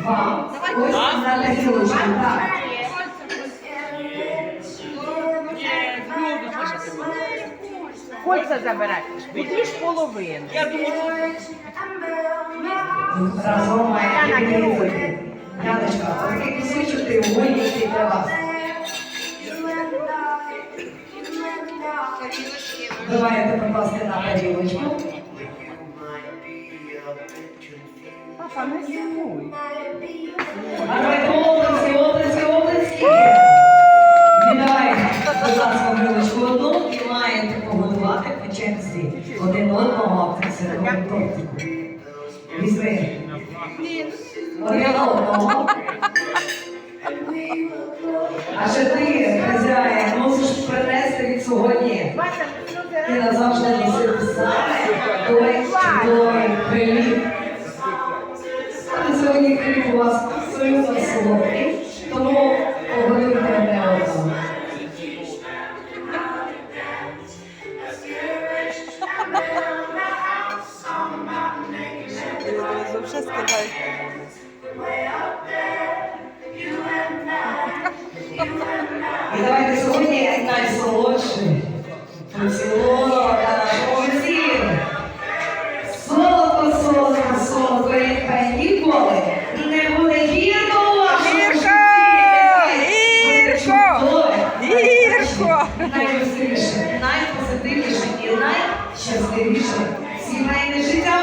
Вам. Ось на тарілочку, так. Кольця забирай. Будеш половину. Разом має. Яночка, такий кусочок треугольнички для вас. Маєте покласти на тарілочку. Папа, не сумуй. Давайте обласки, обласки, обласки. Будь ласка, грилочку одну і маєте погодувати по черзі один одного в тортику. Візьми. Один одного. А ще ти, хазяїн, мусиш принести від сьогодні. Ти назавжди носив саме І. Давайте сьогодні найсолодший поцілунок нашого тіла. Солодко, солодко, солодко, як хай ніколи не буде гірко вашому житті. Гірко! Гірко! Найкрасивіше. esse revista, se vai energizar